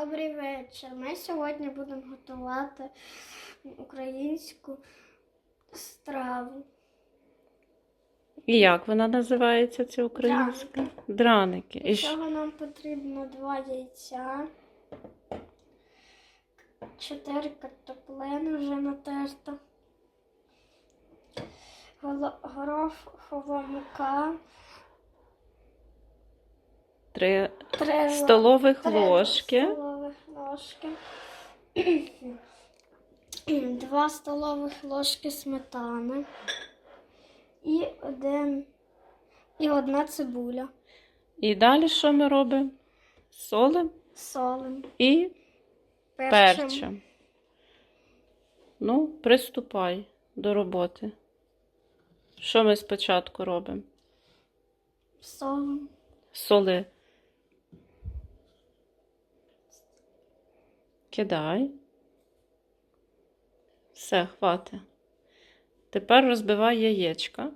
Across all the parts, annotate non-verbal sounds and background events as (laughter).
Добрий вечір. Ми сьогодні будемо готувати українську страву. І як вона називається, ця українська? Драники. Для І що? цього нам потрібно два яйця, чотири картоплини вже натерта, голо- горохова мука, Три три столових ложки. Ложки, (clears throat) два столових ложки сметани і один і одна цибуля. І далі що ми робимо? Солим Солим, і перчим. перчим. Ну, приступай до роботи. Що ми спочатку робимо? солом. Соли. Кидай. Все, хватить. Тепер розбивай яєчка.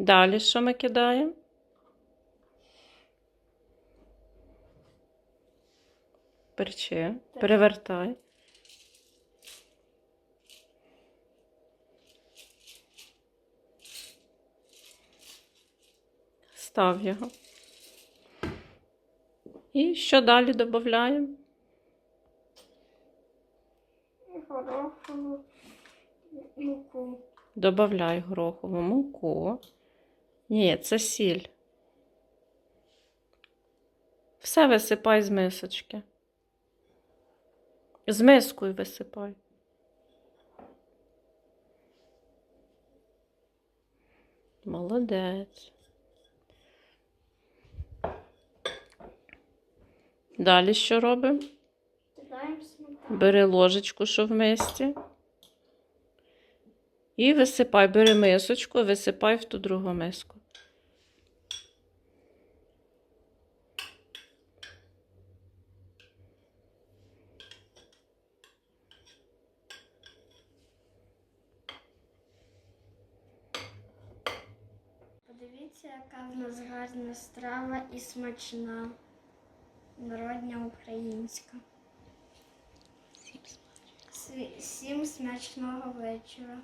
Далі що ми кидаємо? Перчи. Перевертай. Став його. І що далі додаємо? горохову муку. Добавляй горохову муку. Ні, це сіль. Все висипай з мисочки. З мискою висипай. Молодець. Далі що робимо? Бери ложечку, що в мисці. І висипай, бери мисочку, висипай в ту другу миску. Подивіться, яка в нас гарна страва і смачна. Народня українська. Всім смачного вечора.